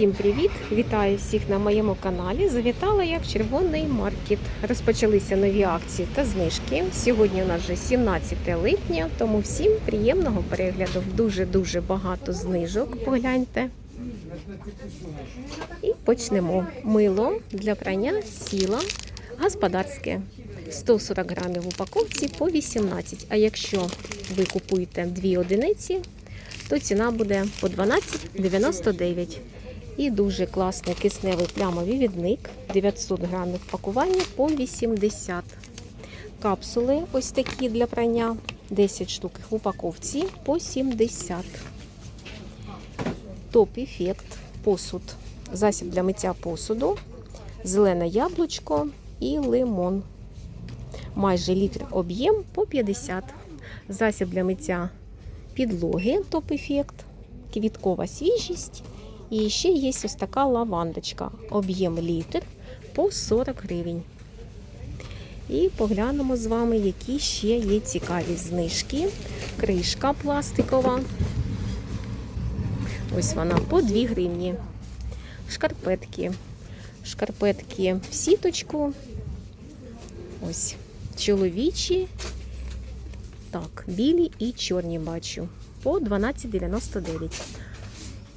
Всім привіт! Вітаю всіх на моєму каналі. Завітала я в червоний маркет. Розпочалися нові акції та знижки. Сьогодні у нас вже 17 липня, тому всім приємного перегляду. Дуже-дуже багато знижок. Погляньте. І почнемо. Мило для прання сіла господарське. 140 грамів в упаковці по 18. А якщо ви купуєте дві одиниці, то ціна буде по 12,99. І дуже класний кисневий плямовий відник 900 грамів пакування по 80. Капсули ось такі для прання 10 штук в упаковці по 70. Топ-ефект посуд. Засіб для миття посуду, зелене яблучко і лимон. Майже літр об'єм по 50. Засіб для миття підлоги топ-ефект, квіткова свіжість. І ще є ось така лавандочка, об'єм літр по 40 гривень. І поглянемо з вами, які ще є цікаві знижки. Кришка пластикова. Ось вона по 2 гривні. Шкарпетки. Шкарпетки в сіточку. Ось чоловічі. Так, білі і чорні бачу. По 12,99.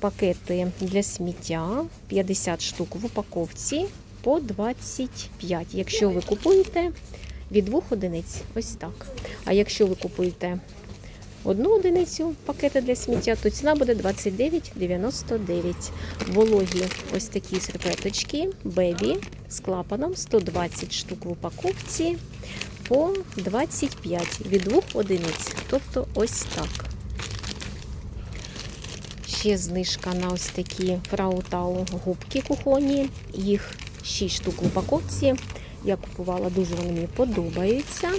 Пакети для сміття 50 штук в упаковці по 25. Якщо ви купуєте від двох одиниць, ось так. А якщо ви купуєте одну одиницю пакети для сміття, то ціна буде 29,99. Вологі ось такі серветочки, бебі з клапаном 120 штук в упаковці по 25 від двох одиниць. Тобто ось так. Ще знижка на ось такі фраутау губки кухонні. Їх 6 штук в упаковці. Я купувала, дуже вони мені подобаються.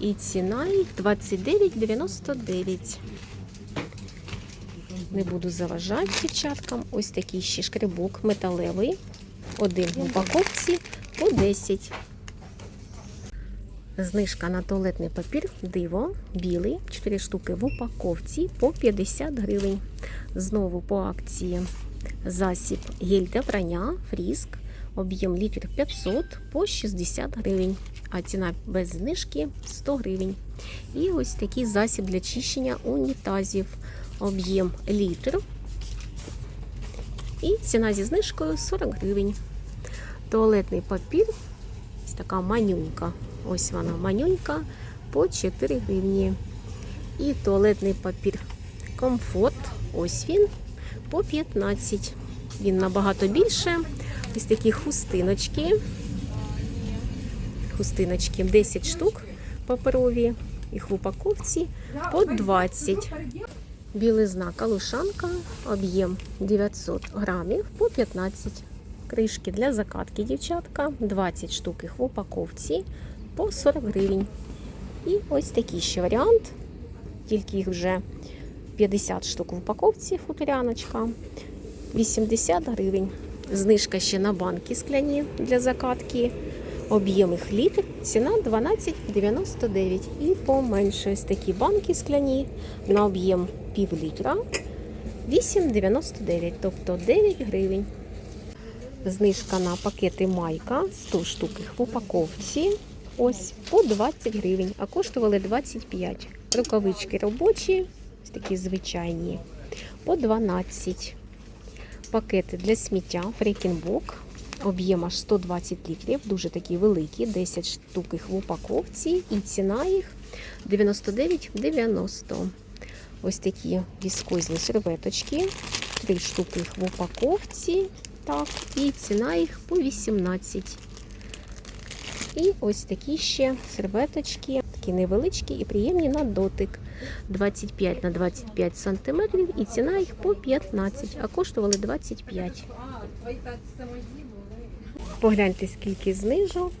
І ціна їх 29,99. Не буду заважати дівчаткам. Ось такий ще шкребок металевий. Один в упаковці по 10. Знижка на туалетний папір диво білий, 4 штуки в упаковці по 50 гривень. Знову по акції засіб гель для прання, фріск, об'єм літр 500 по 60 гривень, а ціна без знижки 100 гривень. І ось такий засіб для чищення унітазів, об'єм літр. І ціна зі знижкою 40 гривень. Туалетний папір, ось така манюнька. Ось вона манюнька по 4 гривні. І туалетний папір комфорт. Ось він по 15. Він набагато більше. Ось такі хустиночки. Хустиночки 10 штук паперові. Їх в упаковці по 20. Білизна калушанка, об'єм 900 грамів по 15. Кришки для закатки, дівчатка, 20 штук їх в упаковці по 40 гривень. І ось такий ще варіант. Тільки їх вже 50 штук в упаковці, футоряночка. 80 гривень. Знижка ще на банки скляні для закатки. Об'єм їх літр, ціна 12,99. І поменше ось такі банки скляні на об'єм пів літра 8,99, тобто 9 гривень. Знижка на пакети майка 100 штук їх в упаковці. Ось по 20 гривень, а коштували 25. Рукавички робочі, такі звичайні, по 12. Пакети для сміття Фрейкінбок. Об'єм аж 120 літрів, дуже такі великі, 10 штук їх в упаковці, і ціна їх 99,90. Ось такі віскозні серветочки, 3 штуки їх в упаковці. Так, і ціна їх по 18. І ось такі ще серветочки, такі невеличкі і приємні на дотик. 25 на 25 сантиметрів, і ціна їх по 15, а коштували 25. Погляньте, скільки знижок.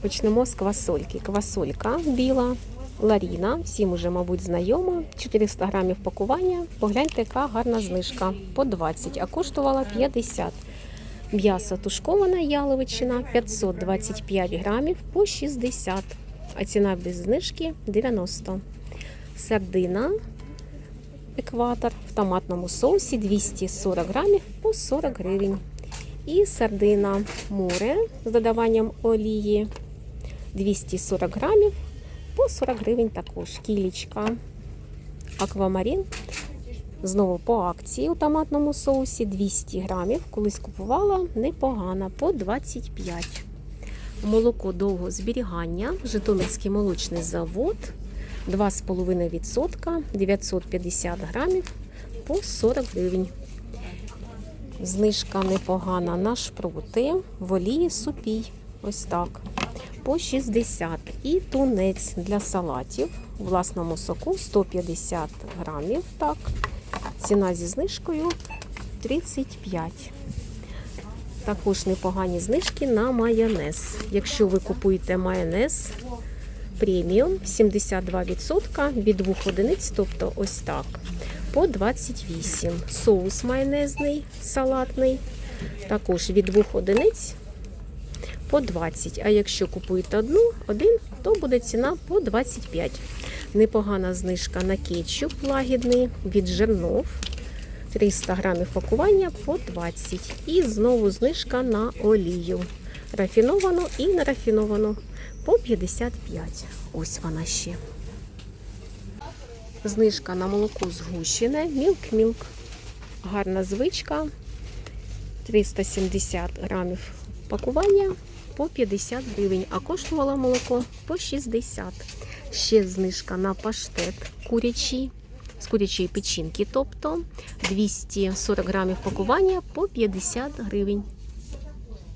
Почнемо з квасольки. Квасолька біла, Ларіна, всім уже, мабуть, знайома. 400 грамів пакування. Погляньте, яка гарна знижка. По 20, а коштувала 50. М'ясо тушкована яловичина 525 грамів по 60, а ціна без знижки 90. Сардина екватор в томатному соусі 240 грамів по 40 гривень. І сардина море з додаванням олії 240 грамів по 40 гривень також. Кілічка аквамарін. Знову по акції у томатному соусі 200 грамів. Колись купувала непогано по 25. Молоко довго зберігання. Житомирський молочний завод 2,5% 950 грамів по 40 гривень. Знижка непогана на шпроти в олії супій. Ось так. По 60. І тунець для салатів у власному соку 150 грамів. Так. Ціна зі знижкою 35. Також непогані знижки на майонез. Якщо ви купуєте майонез преміум 72% від 2 одиниць, тобто ось так, по 28. Соус майонезний, салатний, також від 2 одиниць по 20. А якщо купуєте одну, один, то буде ціна по 25. Непогана знижка на кетчуп лагідний від жернов. 300 грамів пакування по 20. І знову знижка на олію. Рафіновану і нерафіновану по 55. Ось вона ще. Знижка на молоко згущене, мілк-мілк. Гарна звичка. 370 грамів пакування по 50 гривень, а коштувало молоко по 60. Ще знижка на паштет курячий, з курячої печінки, тобто 240 грамів пакування по 50 гривень.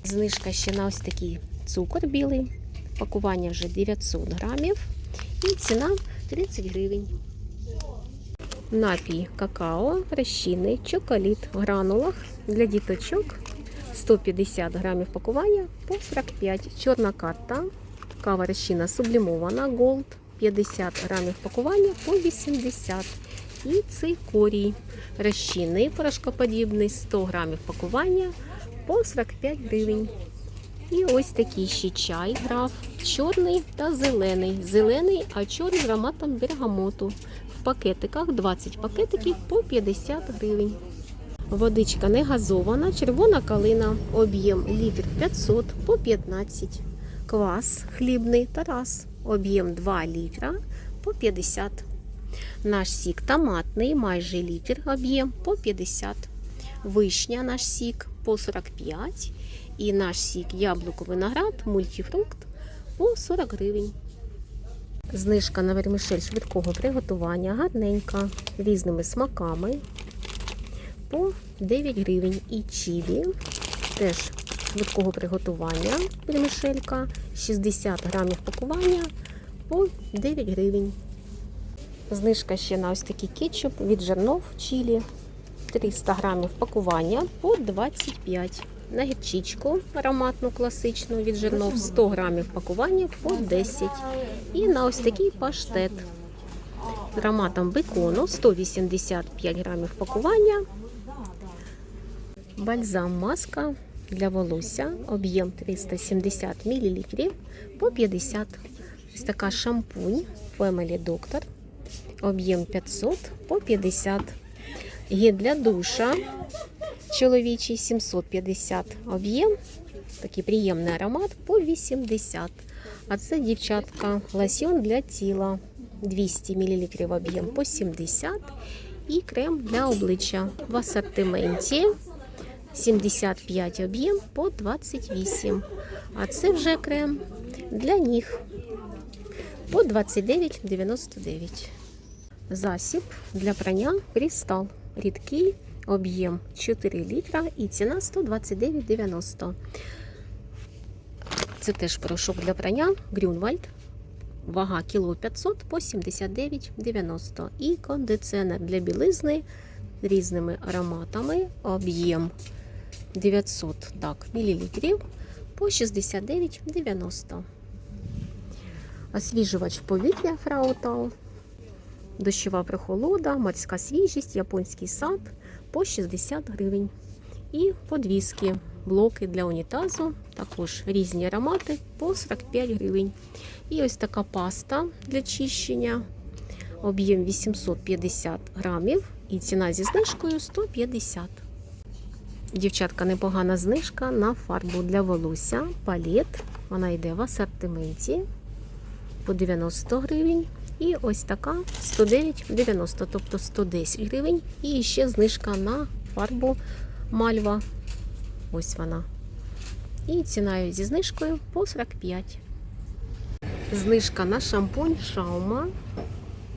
Знижка ще на ось такий цукор білий. Пакування вже 900 грамів. І ціна 30 гривень. Напій какао, розчинний, чоколіт в гранулах для діточок 150 грамів пакування по 45. Чорна карта, кава розчина сублімована, голд 50 грамів пакування по 80. І цикорій розчинний, порошкоподібний 100 грамів пакування по 45 гривень. І ось такий ще чай граф, чорний та зелений. Зелений, а чорний з ароматом бергамоту. В пакетиках 20 пакетиків по 50 гривень. Водичка не газована, червона калина, об'єм літр 500 по 15. Квас хлібний Тарас, об'єм 2 літра по 50. Наш сік томатний, майже літр, об'єм по 50. Вишня наш сік по 45. І наш сік яблуко виноград, мультифрукт по 40 гривень. Знижка на вермішель швидкого приготування гарненька, різними смаками по 9 гривень. І чілі теж швидкого приготування вермішелька, 60 грамів пакування по 9 гривень. Знижка ще на ось такий кетчуп від жернов чілі. 300 грамів пакування по 25. На гірчичку ароматну класичну від жернов 100 грамів пакування по 10. І на ось такий паштет з ароматом бекону 185 грамів пакування. Бальзам маска для волосся, об'єм 370 мл по 50. Ось така шампунь Family Doctor, об'єм 500 по 50. Гель для душа чоловічий 750 об'єм. Такий приємний аромат по 80. А це дівчатка лосьон для тіла 200 мл об'єм по 70. І крем для обличчя в асортименті 75 об'єм по 28. А це вже крем для ніг по 29,99. Засіб для прання Крістал. Рідкий об'єм 4 літра і ціна 129,90. Це теж порошок для прання Грюнвальд. Вага кіло 500 по 79,90. І кондиціонер для білизни різними ароматами. Об'єм 900 так, мл по 69,90. Освіжувач повітря Фраутал. Дощова прохолода, морська свіжість, японський сад по 60 гривень. І подвіски, блоки для унітазу, також різні аромати по 45 гривень. І ось така паста для чищення. об'єм 850 грамів і ціна зі знижкою 150. Дівчатка, непогана знижка на фарбу для волосся. Палет. Вона йде в асортименті по 90 гривень. І ось така 109,90, тобто 110 гривень. І ще знижка на фарбу мальва. Ось вона. І ціною зі знижкою по 45. Знижка на шампунь Шаума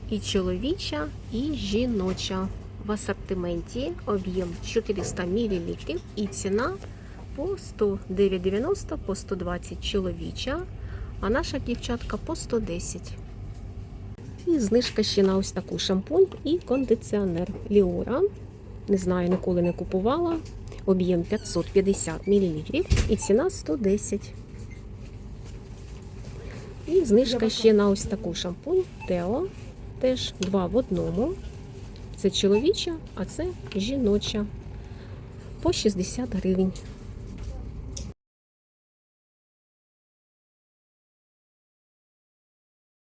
і чоловіча, і жіноча. В асортименті об'єм 400 мл і ціна по 109,90 по 120 чоловіча, а наша дівчатка по 110. І знижка ще на ось таку шампунь і кондиціонер Ліора. Не знаю, ніколи не купувала. Об'єм 550 мл і ціна 110. І знижка ще на ось таку шампунь Тео. Теж два в одному. Це чоловіча, а це жіноча. По 60 гривень.